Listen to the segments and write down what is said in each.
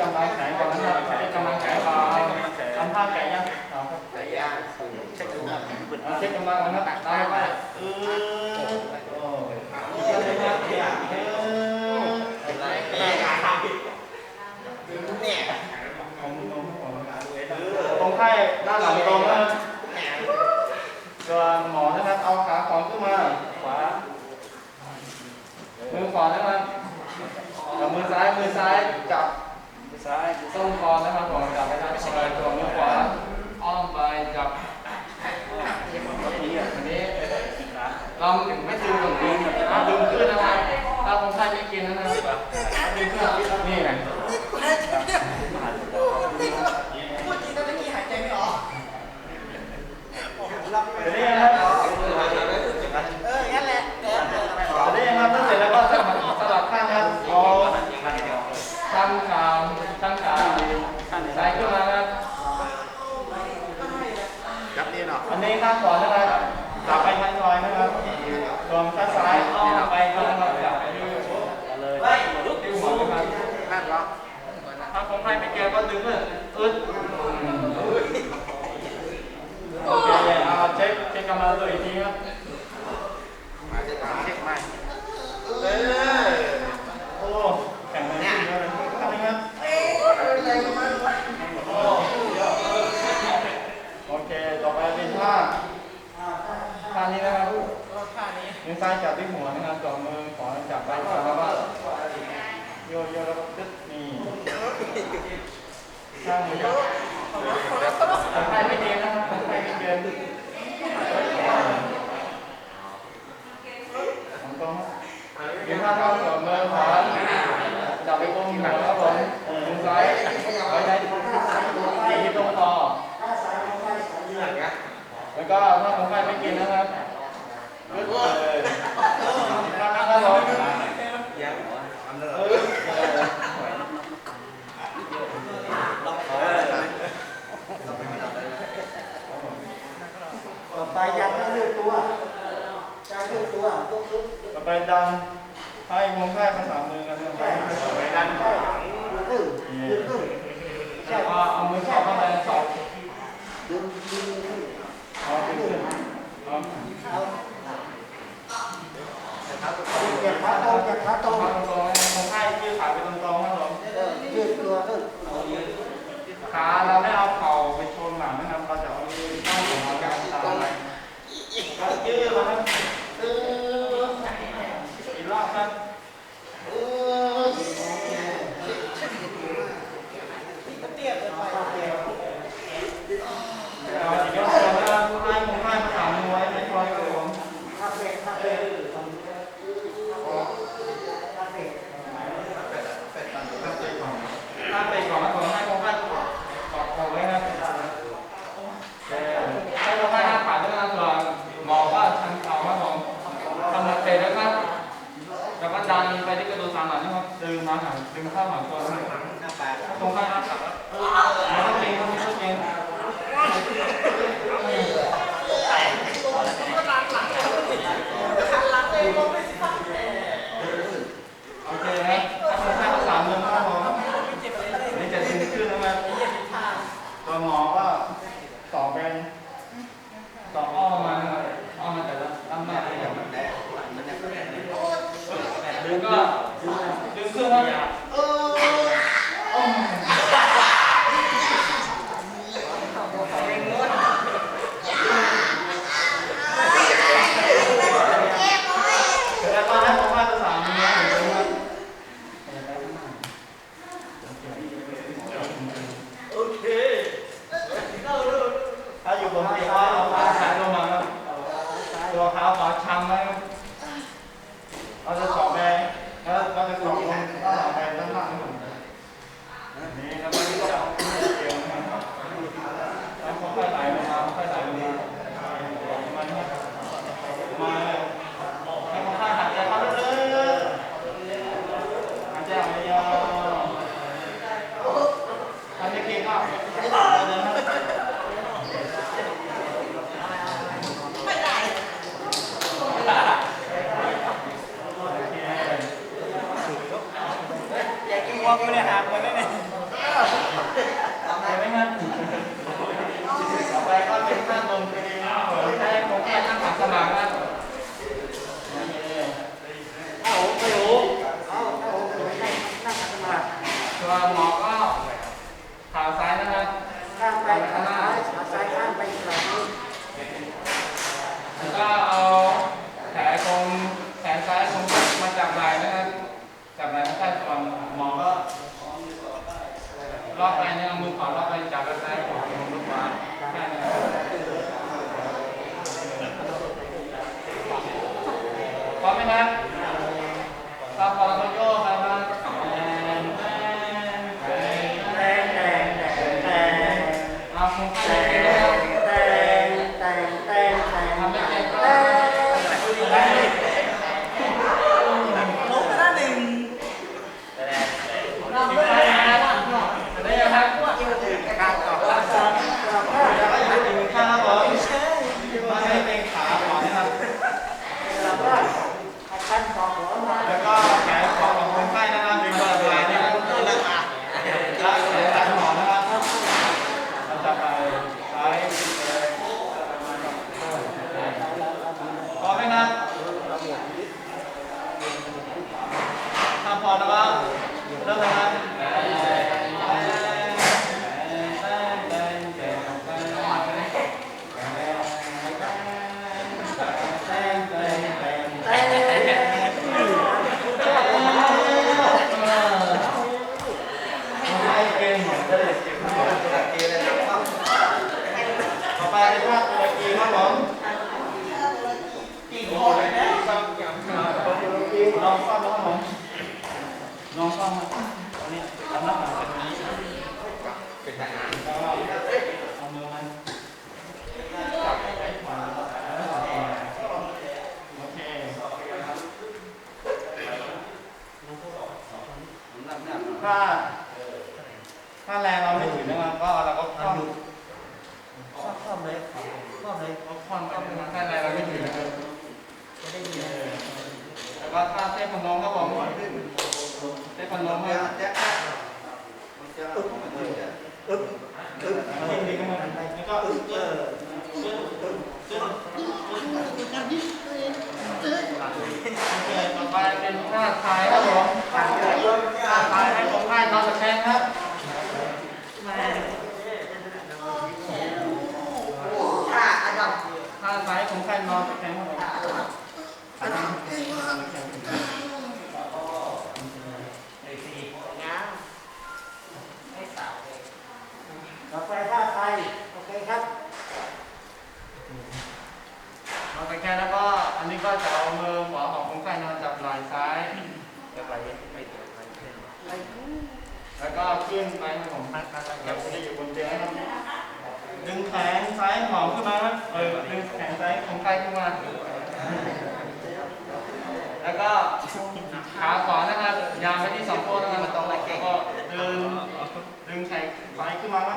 กำลังแขนก่อนนะครับกำลังแขนก่อนทำท่าแขนยังเอางรัก่ย่างเช็คกำลังเช็คกำลังก่อนนะตายไปเออโอ้ยเยี่ยมเะเยี่ยมเนี่ยตรงไข้ด้านหลังตรงนะส่หมอ ต้มกอนนะครับ ลองซ้ายซ้าอ้ไปลองลองกลับไปดื้เลยไล่ลุกดิวัวขึ้นั่นเหรอถ้าของใครไม่เกี่ยวก็ดึงเลยอึดโอเคเอาเช็คเช็คกำลังตัวอีกทีครับมาจะถามเช็คไหมเลย ครับผมเมืองขอนจับไปวงหนังครับผมมุมซ้ายไว้ไช้ตีตรงคอแล้วก็ถ้าผมไม่ไม่กินนะครับยึดเลยครับผมต่อไปยังไม่เลือกตัวการเลือกตัวลุกลุกต่อไปดัง ให้วงได้ภาษามือกันนะครัไว้ด้านขวาตึ้งดึงขึ้นแล้วเอามือสอดเข้าไปสอดดึงดึงขึ้นเอาดึงขึ้นเอาเก็บขาตรงเก็บขาต ดึงเข้าหางตัวหน่อยตรงไปครับเออต้องเก่งต้องเก่ง Amen. เนี่ยทำหน้าผาแบบนี้เป็นทหารก็เอามือมันถ้าถ้าแรงเราไม่ถึงนะครับก็เราก็คว่ำคล้อำเลยคล้อำเลยคว่ำก็เปถ้าแรงเราไม่ถึงนะครับแล้วก็ถ้าเต้นขน้องก็บอกขึ้นเต้นขน้องเนี่ย ขึ้วต่อไปเป็นหน้าทายครับผมหน้าทายให้ผมให้ตอนสแข่งครับ เอามือขวาของคนไข้นอนจับไหล่ซ้ายจับไหล่ไม่ถึงแล้วก็ขึ้นไปครับผมเาจะอยู่บนเตียงดึงแขนซ้ายหอมขึ้นมาเออดึงแขนซ้ายของไครขึ้นมา แล้วก็ขาขวานะครับยาวไปที่สองโค้งนะครับต้องไหล่เก่งก็ดึงดึงแขนซ้ายขึ้นมาครับ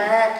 มาก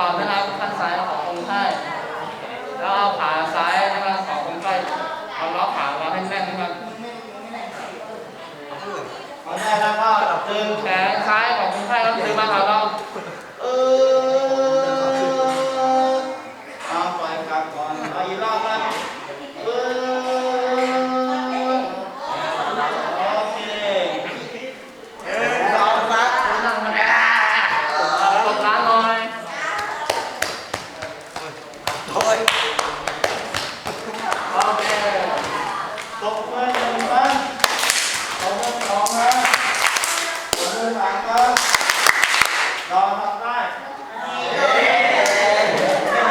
เข่านะครับข้างซ้ายของคนไข้แล้วเอาขาซ้ายนะครับของคนไข้เอาล็อกขาเราให้แน่นนะครับ เอาแด้แล้วก็ตัดตึง แ